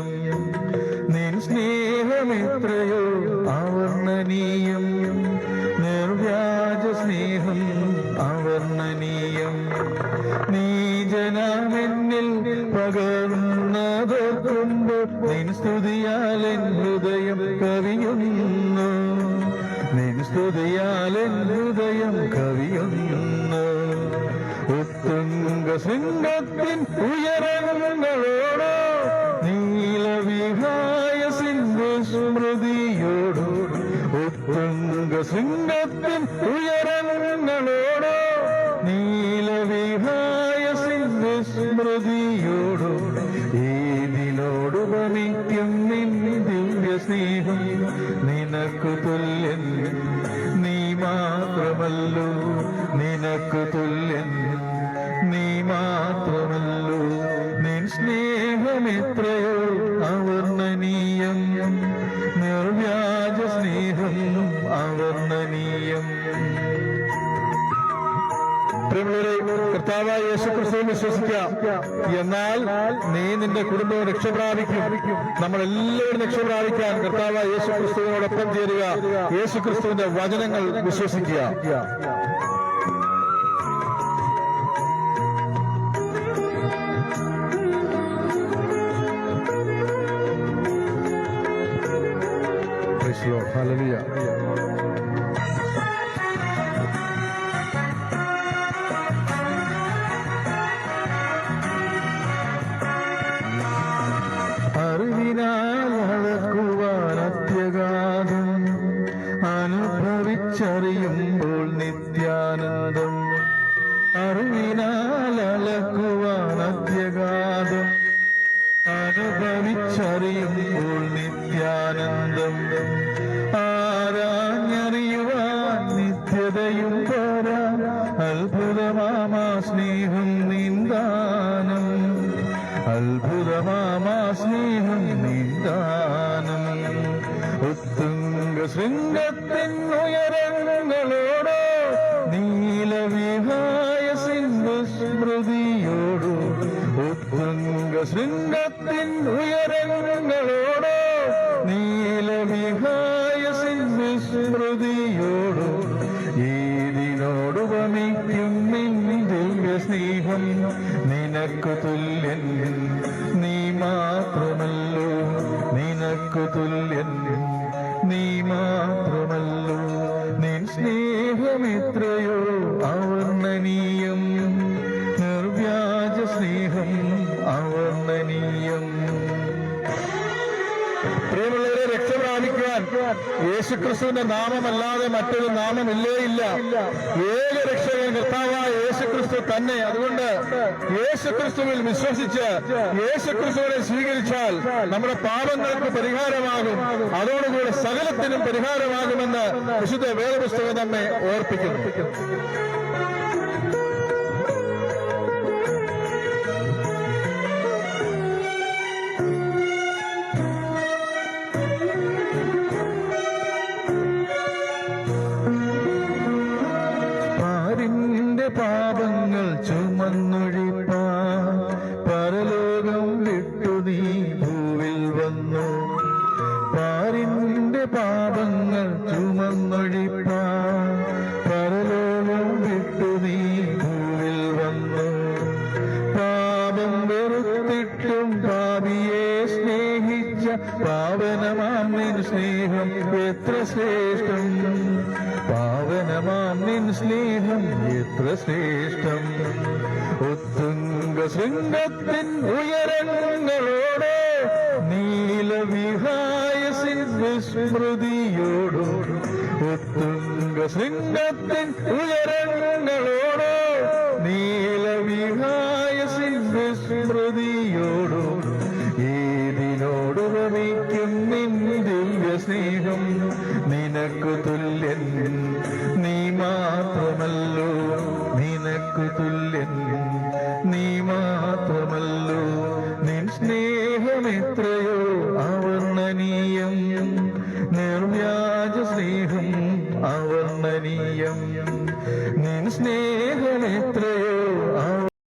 അവർണനീയം നിൻ സ്നേഹമെത്രയോ അവർണനീയം. നിർവ്യാജ സ്നേഹം അവർണനീയം. നീ ജനമെന്നിൽ പകർന്നതോർക്കുമ്പോൾ നിൻ സ്തുതിയാൽ എൻ ഹൃദയം കവിയുന്നു. നിൻ സ്തുതിയാൽ എൻ ഹൃദയം കവിയുന്നു. ഉത്തുംഗ ശൃംഗത്തിൻ ഉയരങ്ങളോടോ ശൃംഗത്തിൻ ഉയരങ്ങളോടോ നീലവിഹായ സ്മൃതിയോടോ ഏതിനോട് ഭവിക്കും നിൻ ദിവ്യ സ്നേഹം നിനക്ക് തുല്യൻ. നീ മാത്രമല്ലോ നിനക്ക് തുല്യൻ. നീ മാത്രമല്ലോ നിൻ സ്നേഹമെത്രയോ അവർണനീയം പ്രിയമുള്ളവരെ കർത്താവായ യേശുക്രിസ്തുവിൽ വിശ്വസിക്കാം. എന്നാൽ നീ നിന്റെ കുടുംബവും രക്ഷപ്രാപിക്കും. നമ്മൾ എല്ലാവരും രക്ഷപ്രാപിക്കാൻ കർത്താവായ യേശു ക്രിസ്തുവിനോടൊപ്പം ചേരുക. യേശു ക്രിസ്തുവിന്റെ വചനങ്ങൾ വിശ്വസിക്കുക. Praise അനുഭവിച്ചറിയുമ്പോൾ നിത്യാനന്ദം. അറിവിനാൽ അളക്കുവാൻ അത്യഗാധം. അനുഭവിച്ചറിയുമ്പോൾ നിത്യാനന്ദം. ആരാഞ്ഞറിയുവാൻ നിത്യതയും പോരാ. അത്ഭുതമാമാ സ്നേഹം നീന്താനം ശൃംഗത്തിൻ നീലവിഹായ സിന്ധു സ്മൃതിയോടോ ഉത്തുംഗ ശൃംഗത്തിൻ നീലവിഹായ സിന്ധു സ്മൃതിയോടോ നിൻ ദിവ്യ സ്നേഹം നിനക്ക് തുല്യൻ നീ മാത്രമല്ലോ നിനക്ക് തുല്യൻ അവർണനീയം പ്രിയമുള്ളവരെ രക്ഷപ്രാപിക്കുവാൻ യേശുക്രിസ്തുവിന്റെ നാമമല്ലാതെ മറ്റൊരു നാമമില്ലേ ഇല്ല. ഏക രക്ഷകൻ കർത്താവായ യേശുക്രിസ്തു തന്നെ. അതുകൊണ്ട് യേശുക്രിസ്തുവിൽ വിശ്വസിച്ച് യേശുക്രിസ്തുവിനെ സ്വീകരിച്ചാൽ നമ്മുടെ പാപങ്ങൾക്ക് പരിഹാരമാകും. അതോടുകൂടി സകലത്തിനും പരിഹാരമാകുമെന്ന് വിശുദ്ധ വേദപുസ്തകം നമ്മെ ഓർപ്പിക്കുന്നു. പാരിന്റെ പാപങ്ങൾ ചുമന്നൊഴിപ്പാ. പരലോകം വിട്ടു നീ ഭൂവിൽ വന്നു. പാപം വെറുത്തിട്ടും പാപിയെ സ്നേഹിച്ച പാവനമാം നിൻ സ്നേഹം എത്ര ശ്രേഷ്ഠം? പാവനമാം നിൻ സ്നേഹം എത്ര ശ്രേഷ്ഠം? ഉത്തുംഗ ശൃംഗത്തിൻ ഉയരങ്ങളോടെ നീലവിഹായ സ്മൃതിയോടോ ഒത്തുങ്ക ശൃംഗത്തിൻ ഉയരങ്ങളോടോ നീലവിഹായ സ്മൃതിയോടോ ഏതിനോട് ഭവിക്കും നിൻ ദിവ്യ സ്നേഹം നിനക്ക് തുല്യൻ നീ മാത്രമല്ലോ നിനക്ക് തുല്യൻ